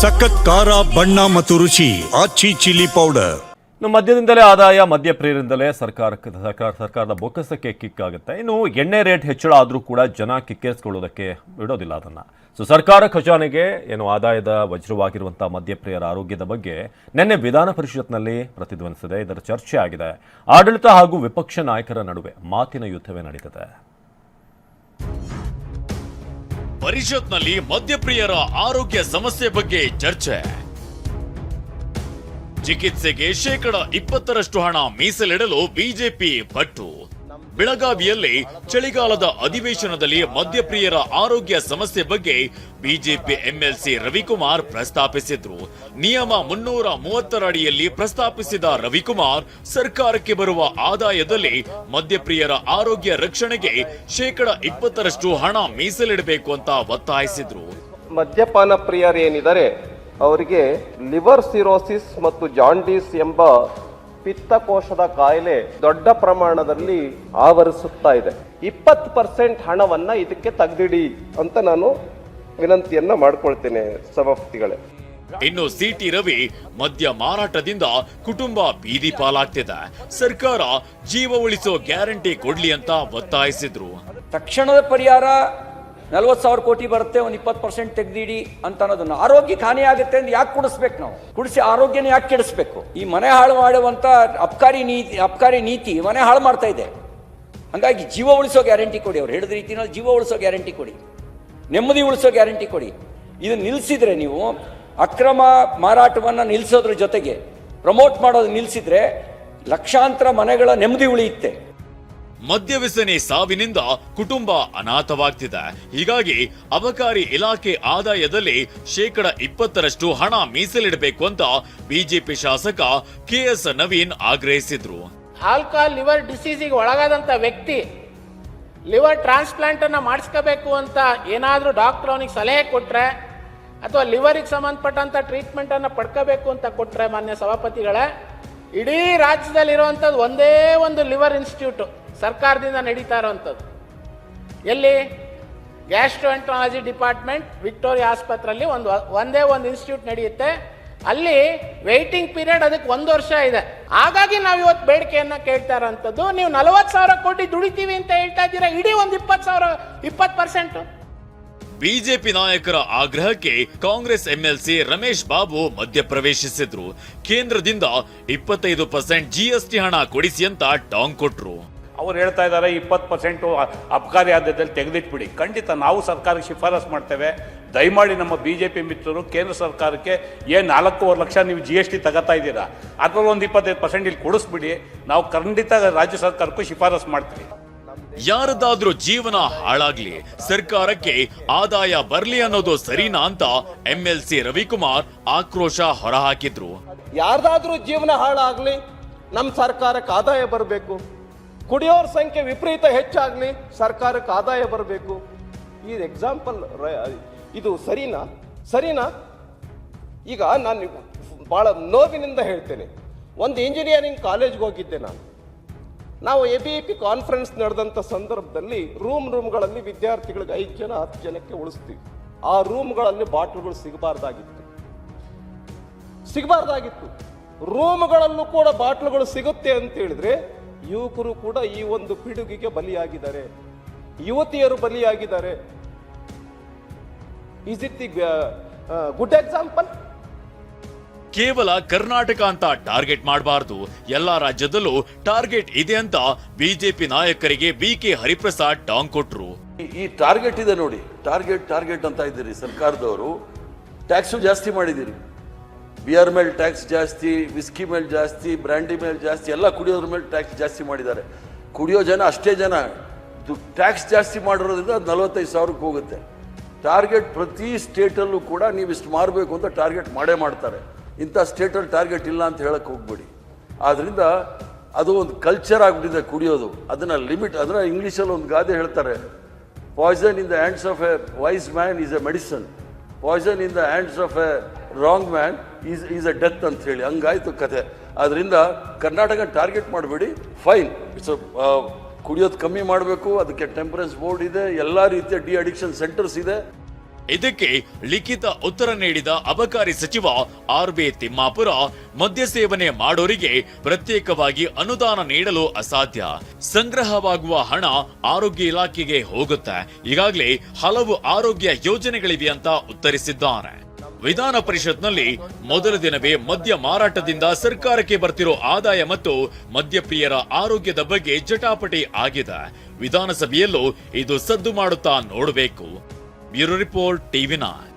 ಸಖತ್ ಖಾರ, ಬಣ್ಣ ಮತ್ತು ರುಚಿ, ಆಚಿ ಚಿಲ್ಲಿ ಪೌಡರ್. ಮದ್ಯದಿಂದಲೇ ಆದಾಯ, ಮದ್ಯಪ್ರಿಯರಿಂದಲೇ ಸರ್ಕಾರಕ್ಕೆ ಸರ್ಕಾರ, ಸರ್ಕಾರದ ಬೊಕ್ಕಸಕ್ಕೆ ಕಿಕ್ ಆಗುತ್ತೆ. ಇನ್ನು ಎಣ್ಣೆ ರೇಟ್ ಹೆಚ್ಚಳ ಆದರೂ ಕೂಡ ಜನ ಕಿಕ್ಕೇರಿಸ್ಕೊಳ್ಳೋದಕ್ಕೆ ಬಿಡೋದಿಲ್ಲ ಅದನ್ನು. ಸೊ ಸರ್ಕಾರ ಖಜಾನೆಗೆ ಏನು ಆದಾಯದ ವಜ್ರವಾಗಿರುವಂಥ ಮದ್ಯಪ್ರಿಯರ ಆರೋಗ್ಯದ ಬಗ್ಗೆ ನಿನ್ನೆ ವಿಧಾನ ಪರಿಷತ್ನಲ್ಲಿ ಪ್ರತಿಧ್ವನಿಸಿದೆ. ಇದರ ಚರ್ಚೆ ಆಗಿದೆ ಆಡಳಿತ ಹಾಗೂ ವಿಪಕ್ಷ ನಾಯಕರ ನಡುವೆ ಮಾತಿನ ಯುದ್ಧವೇ ನಡೀತದೆ. ಪರಿಷತ್ನಲ್ಲಿ ಮದ್ಯಪ್ರಿಯರ ಆರೋಗ್ಯ ಸಮಸ್ಯೆ ಬಗ್ಗೆ ಚರ್ಚೆ. ಚಿಕಿತ್ಸೆಗೆ ಶೇಕಡ ಇಪ್ಪತ್ತರಷ್ಟು ಹಣ ಮೀಸಲಿಡಲು ಬಿಜೆಪಿ ಪಟ್ಟು ಬೆಳಗಾವಿಯಲ್ಲಿ ಚಳಿಗಾಲದ ಅಧಿವೇಶನದಲ್ಲಿ ಮದ್ಯಪ್ರಿಯರ ಆರೋಗ್ಯ ಸಮಸ್ಯೆ ಬಗ್ಗೆ ಬಿಜೆಪಿ ಎಂಎಲ್ಸಿ ರವಿಕುಮಾರ್ ಪ್ರಸ್ತಾಪಿಸಿದ್ರು. ನಿಯಮ ಮುನ್ನೂರ ಮೂವತ್ತರ ಅಡಿಯಲ್ಲಿ ಪ್ರಸ್ತಾಪಿಸಿದ ರವಿಕುಮಾರ್ ಸರ್ಕಾರಕ್ಕೆ ಬರುವ ಆದಾಯದಲ್ಲಿ ಮದ್ಯಪ್ರಿಯರ ಆರೋಗ್ಯ ರಕ್ಷಣೆಗೆ ಶೇಕಡ ಇಪ್ಪತ್ತರಷ್ಟು ಹಣ ಮೀಸಲಿಡಬೇಕು ಅಂತ ಒತ್ತಾಯಿಸಿದ್ರು. ಮದ್ಯಪಾನ ಪ್ರಿಯರೇನಿದ್ದಾರೆ ಅವರಿಗೆ ಲಿವರ್ ಸಿರೋಸಿಸ್ ಮತ್ತು ಜಾಂಡೀಸ್ ಎಂಬ ಪಿತ್ತಕೋಶದ ಕಾಯಿಲೆ ದೊಡ್ಡ ಪ್ರಮಾಣದಲ್ಲಿ ಆವರಿಸುತ್ತಾ ಇದೆ. ಇಪ್ಪತ್ತು ಪರ್ಸೆಂಟ್ ಹಣವನ್ನ ಇದಕ್ಕೆ ತೆಗೆದಿಡಿ ಅಂತ ನಾನು ವಿನಂತಿಯನ್ನ ಮಾಡ್ಕೊಳ್ತೇನೆ ಸಭಾಪತಿಗಳೇ. ಇನ್ನು ಸಿಟಿ ರವಿ ಮದ್ಯ ಮಾರಾಟದಿಂದ ಕುಟುಂಬ ಬೀದಿ ಪಾಲಾಗ್ತಿದೆ. ಸರ್ಕಾರ ಜೀವ ಉಳಿಸೋ ಗ್ಯಾರಂಟಿ ಕೊಡ್ಲಿ ಅಂತ ಒತ್ತಾಯಿಸಿದ್ರು. ತಕ್ಷಣದ ಪರಿಹಾರ ನಲ್ವತ್ತು ಸಾವಿರ ಕೋಟಿ ಬರುತ್ತೆ, ಒಂದು ಇಪ್ಪತ್ತು ಪರ್ಸೆಂಟ್ ತೆಗ್ದಿಡಿ ಅಂತ ಅನ್ನೋದನ್ನು. ಆರೋಗ್ಯಕ್ಕೆ ಹಾನಿ ಆಗುತ್ತೆ ಅಂತ ಯಾಕೆ ಕುಡಿಸ್ಬೇಕು ನಾವು? ಕುಡಿಸಿ ಆರೋಗ್ಯನ ಯಾಕೆ ಕೆಡಿಸ್ಬೇಕು? ಈ ಮನೆ ಹಾಳು ಮಾಡುವಂಥ ಅಬ್ಕಾರಿ ನೀತಿ ಅಬ್ಕಾರಿ ನೀತಿ ಮನೆ ಹಾಳು ಮಾಡ್ತಾ ಇದೆ. ಹಂಗಾಗಿ ಜೀವ ಉಳಿಸೋ ಗ್ಯಾರಂಟಿ ಕೊಡಿ ಅವ್ರು. ಹೇಳಿದ ರೀತಿನಲ್ಲಿ ಜೀವ ಉಳಿಸೋ ಗ್ಯಾರಂಟಿ ಕೊಡಿ. ನೆಮ್ಮದಿ ಉಳಿಸೋ ಗ್ಯಾರಂಟಿ ಕೊಡಿ. ಇದು ನಿಲ್ಲಿಸಿದ್ರೆ ನೀವು ಅಕ್ರಮ ಮಾರಾಟವನ್ನು ನಿಲ್ಲಿಸೋದ್ರ ಜೊತೆಗೆ ಪ್ರಮೋಟ್ ಮಾಡೋದು ನಿಲ್ಲಿಸಿದ್ರೆ ಲಕ್ಷಾಂತರ ಮನೆಗಳ ನೆಮ್ಮದಿ ಉಳಿಯುತ್ತೆ. ಮದ್ಯವ್ಯಸನೆ ಸಾವಿನಿಂದ ಕುಟುಂಬ ಅನಾಥವಾಗ್ತಿದೆ. ಹೀಗಾಗಿ ಅಬಕಾರಿ ಇಲಾಖೆ ಆದಾಯದಲ್ಲಿ ಶೇಕಡ ಇಪ್ಪತ್ತರಷ್ಟು ಹಣ ಮೀಸಲಿಡಬೇಕು ಅಂತ ಬಿಜೆಪಿ ಶಾಸಕ ಕೆಎಸ್ ನವೀನ್ ಆಗ್ರಹಿಸಿದ್ರು. ಆಲ್ಕೋಹಾಲ್, ಲಿವರ್ ಡಿಸೀಸಿಗೆ ಒಳಗಾದಂಥ ವ್ಯಕ್ತಿ ಲಿವರ್ ಟ್ರಾನ್ಸ್ಪ್ಲಾಂಟ್ ಅನ್ನ ಮಾಡಿಸ್ಕೋಬೇಕು ಅಂತ ಏನಾದರೂ ಡಾಕ್ಟರ್ ಅವನಿಗೆ ಸಲಹೆ ಕೊಟ್ರೆ ಅಥವಾ ಲಿವರಿಗೆ ಸಂಬಂಧಪಟ್ಟಂತ ಟ್ರೀಟ್ಮೆಂಟ್ ಅನ್ನ ಪಡ್ಕೋಬೇಕು ಅಂತ ಕೊಟ್ರೆ ಮಾನ್ಯ ಸಭಾಪತಿಗಳೇ, ಇಡೀ ರಾಜ್ಯದಲ್ಲಿರುವಂಥದ್ದು ಒಂದೇ ಒಂದು ಲಿವರ್ ಇನ್ಸ್ಟಿಟ್ಯೂಟ್. ಸರ್ಕಾರದಿಂದ ನಡೀತಾ ಇರೋವಂಥದ್ದು ಎಲ್ಲಿ? ಗ್ಯಾಸ್ಟ್ರೋಎಂಟ್ರಾಲಜಿ ಡಿಪಾರ್ಟ್ಮೆಂಟ್ ವಿಕ್ಟೋರಿಯಾ ಆಸ್ಪತ್ರೆಯಲ್ಲಿ ಒಂದು, ಒಂದೇ ಒಂದು ಇನ್ಸ್ಟಿಟ್ಯೂಟ್ ನಡೆಯುತ್ತೆ. ಅಲ್ಲಿ ವೆಯ್ಟಿಂಗ್ ಪೀರಿಯಡ್ ಅದಕ್ಕೆ ಒಂದು ವರ್ಷ ಇದೆ. ಹಾಗಾಗಿ ನಾವು ಇವತ್ತು ಬೇಡಿಕೆಯನ್ನು ಕೇಳ್ತಾ ಇರೋಂಥದ್ದು. ನೀವು ನಲವತ್ತು ಸಾವಿರ ಕೋಟಿ ದುಡಿತೀವಿ ಅಂತ ಹೇಳ್ತಾ ಇದ್ದೀರಾ? ಇಡೀ ಒಂದು ಇಪ್ಪತ್ತು ಸಾವಿರ, ಇಪ್ಪತ್ತು ಪರ್ಸೆಂಟು ಬಿಜೆಪಿ ನಾಯಕರ ಆಗ್ರಹಕ್ಕೆ ಕಾಂಗ್ರೆಸ್ ಎಂಎಲ್ಸಿ ರಮೇಶ್ ಬಾಬು ಮಧ್ಯಪ್ರವೇಶಿಸಿದ್ರು. ಕೇಂದ್ರದಿಂದ ಇಪ್ಪತ್ತೈದು ಪರ್ಸೆಂಟ್ ಜಿಎಸ್ಟಿ ಹಣ ಕೊಡಿಸಿ ಅಂತ ಟಾಂಗ್ ಕೊಟ್ರು. ಅವ್ರು ಹೇಳ್ತಾ ಇದ್ದಾರೆ ಇಪ್ಪತ್ತು ಪರ್ಸೆಂಟು ಅಬಕಾರಿ ಆದ್ಯದಲ್ಲಿ ತೆಗೆದಿಟ್ಬಿಡಿ. ಖಂಡಿತ ನಾವು ಸರ್ಕಾರಕ್ಕೆ ಶಿಫಾರಸು ಮಾಡ್ತೇವೆ. ದಯಮಾಡಿ ನಮ್ಮ ಬಿ ಜೆ ಪಿ ಮಿತ್ರರು ಕೇಂದ್ರ ಸರ್ಕಾರಕ್ಕೆ ಏ ನಾಲ್ಕೂವರೆ ಲಕ್ಷ ನೀವು ಜಿ ಎಸ್ ಟಿ ತಗೋತಾ ಇದ್ದೀರಾ ಅದರಲ್ಲಿ ಒಂದು ಇಪ್ಪತ್ತೈದು ಪರ್ಸೆಂಟ್ ಇಲ್ಲಿ ಕೊಡಿಸ್ಬಿಡಿ. ನಾವು ಖಂಡಿತ ರಾಜ್ಯ ಸರ್ಕಾರಕ್ಕೂ ಶಿಫಾರಸು ಮಾಡ್ತೀವಿ. ಯಾರದಾದ್ರೂ ಜೀವನ ಹಾಳಾಗ್ಲಿ ಸರ್ಕಾರಕ್ಕೆ ಆದಾಯ ಬರ್ಲಿ ಅನ್ನೋದು ಸರಿನಾ ಅಂತ ಎಂ ಎಲ್ ಸಿ ರವಿಕುಮಾರ್ ಆಕ್ರೋಶ ಹೊರಹಾಕಿದ್ರು. ಯಾರ್ದಾದ್ರೂ ಜೀವನ ಹಾಳಾಗ್ಲಿ ನಮ್ಮ ಸರ್ಕಾರಕ್ಕೆ ಆದಾಯ ಬರಬೇಕು. ಕುಡಿಯೋರ ಸಂಖ್ಯೆ ವಿಪರೀತ ಹೆಚ್ಚಾಗ್ಲಿ ಸರ್ಕಾರಕ್ಕೆ ಆದಾಯ ಬರಬೇಕು. ಈ ಎಕ್ಸಾಂಪಲ್ ಇದು ಸರಿನಾ? ಸರಿನಾ? ಈಗ ನಾನು ಭಾಳ ನೋವಿನಿಂದ ಹೇಳ್ತೇನೆ. ಒಂದು ಇಂಜಿನಿಯರಿಂಗ್ ಕಾಲೇಜ್ಗೆ ಹೋಗಿದ್ದೆ ನಾನು. ನಾವು ಎ ಬಿ ಪಿ ಕಾನ್ಫರೆನ್ಸ್ ನಡೆದಂಥ ಸಂದರ್ಭದಲ್ಲಿ ರೂಮ್ ರೂಮ್ಗಳಲ್ಲಿ ವಿದ್ಯಾರ್ಥಿಗಳಿಗೆ ಐದು ಜನ, ಹತ್ತು ಜನಕ್ಕೆ ಉಳಿಸ್ತೀವಿ. ಆ ರೂಮ್ಗಳಲ್ಲಿ ಬಾಟ್ಲುಗಳು ಸಿಗಬಾರ್ದಾಗಿತ್ತು. ಸಿಗಬಾರ್ದಾಗಿತ್ತು. ರೂಮ್ಗಳಲ್ಲೂ ಕೂಡ ಬಾಟ್ಲುಗಳು ಸಿಗುತ್ತೆ ಅಂತ ಹೇಳಿದ್ರೆ ಯುವಕರು ಕೂಡ ಈ ಒಂದು ಪಿಡುಗಿಗೆ ಬಲಿಯಾಗಿದ್ದಾರೆ. ಯುವತಿಯರು ಬಲಿಯಾಗಿದ್ದಾರೆ. Is it the good example ಕೇವಲ ಕರ್ನಾಟಕ ಅಂತ ಟಾರ್ಗೆಟ್ ಮಾಡಬಾರದು. ಎಲ್ಲಾ ರಾಜ್ಯದಲ್ಲೂ ಟಾರ್ಗೆಟ್ ಇದೆ ಅಂತ ಬಿಜೆಪಿ ನಾಯಕರಿಗೆ ಬಿ ಕೆ ಹರಿಪ್ರಸಾದ್ ಟಾಂಗ್ ಕೊಟ್ರು. ಈ- ಟಾರ್ಗೆಟ್ ಇದೆ ನೋಡಿ. ಟಾರ್ಗೆಟ್ ಟಾರ್ಗೆಟ್ ಅಂತ ಇದ್ದೀರಿ ಸರ್ಕಾರದವರು. ಟ್ಯಾಕ್ಸು ಜಾಸ್ತಿ ಮಾಡಿದ್ದೀರಿ. ಬಿಯರ್ ಮೇಲೆ ಟ್ಯಾಕ್ಸ್ ಜಾಸ್ತಿ, ವಿಸ್ಕಿ ಮೇಲೆ ಜಾಸ್ತಿ, ಬ್ರ್ಯಾಂಡಿ ಮೇಲೆ ಜಾಸ್ತಿ, ಎಲ್ಲ ಕುಡಿಯೋದ್ರ ಮೇಲೆ ಟ್ಯಾಕ್ಸ್ ಜಾಸ್ತಿ ಮಾಡಿದ್ದಾರೆ. ಕುಡಿಯೋ ಜನ ಅಷ್ಟೇ ಜನ. ಟ್ಯಾಕ್ಸ್ ಜಾಸ್ತಿ ಮಾಡಿರೋದ್ರಿಂದ ಅದು ನಲವತ್ತೈದು ಸಾವಿರಕ್ಕೆ ಹೋಗುತ್ತೆ. ಟಾರ್ಗೆಟ್ ಪ್ರತಿ ಸ್ಟೇಟಲ್ಲೂ ಕೂಡ ನೀವು ಇಷ್ಟು ಮಾರಬೇಕು ಅಂತ ಟಾರ್ಗೆಟ್ ಮಾಡೇ ಮಾಡ್ತಾರೆ. ಇಂಥ ಸ್ಟೇಟಲ್ಲಿ ಟಾರ್ಗೆಟ್ ಇಲ್ಲ ಅಂತ ಹೇಳಕ್ಕೆ ಹೋಗ್ಬೇಡಿ. ಆದ್ದರಿಂದ ಅದು ಒಂದು ಕಲ್ಚರ್ ಆಗಿಬಿಟ್ಟಿದೆ ಕುಡಿಯೋದು. ಅದನ್ನು ಲಿಮಿಟ್, ಅದನ್ನು ಇಂಗ್ಲೀಷಲ್ಲಿ ಒಂದು ಗಾದೆ ಹೇಳ್ತಾರೆ. Poison in the hands of a wise man is a medicine poison in the hands of a wrong man is is a death ಅಂತ ಹೇಳಿ. ಹಂಗಾಯ್ತು ಕತೆ ಅದರಿಂದ ಕರ್ನಾಟಕ ಟಾರ್ಗೆಟ್ ಮಾಡಬೇಡಿ. ಫೈನ್. ಇಟ್ಸ್ ಕುಡಿಯೋದು ಕಮ್ಮಿ ಮಾಡಬೇಕು. ಅದಕ್ಕೆ ಟೆಂಪರೆನ್ಸ್ ಬೋರ್ಡ್ ಇದೆ. ಎಲ್ಲ ರೀತಿಯ ಡಿ ಅಡಿಕ್ಷನ್ ಸೆಂಟರ್ಸ್ ಇದೆ. ಇದಕ್ಕೆ ಲಿಖಿತ ಉತ್ತರ ನೀಡಿದ ಅಬಕಾರಿ ಸಚಿವ ಆರ್ ಬಿ ತಿಮ್ಮಾಪುರ, ಮದ್ಯ ಸೇವನೆ ಮಾಡೋರಿಗೆ ಪ್ರತ್ಯೇಕವಾಗಿ ಅನುದಾನ ನೀಡಲು ಅಸಾಧ್ಯ. ಸಂಗ್ರಹವಾಗುವ ಹಣ ಆರೋಗ್ಯ ಇಲಾಖೆಗೆ ಹೋಗುತ್ತೆ. ಈಗಾಗಲೇ ಹಲವು ಆರೋಗ್ಯ ಯೋಜನೆಗಳಿವೆ ಅಂತ ಉತ್ತರಿಸಿದ್ದಾರೆ. ವಿಧಾನ ಪರಿಷತ್ನಲ್ಲಿ ಮೊದಲ ದಿನವೇ ಮದ್ಯ ಮಾರಾಟದಿಂದ ಸರ್ಕಾರಕ್ಕೆ ಬರ್ತಿರೋ ಆದಾಯ ಮತ್ತು ಮದ್ಯಪ್ರಿಯರ ಆರೋಗ್ಯದ ಬಗ್ಗೆ ಜಟಾಪಟಿ ಆಗಿದೆ. ವಿಧಾನಸಭೆಯಲ್ಲೂ ಇದು ಸದ್ದು ಮಾಡುತ್ತಾ ನೋಡಬೇಕು. Bureau report TV nine.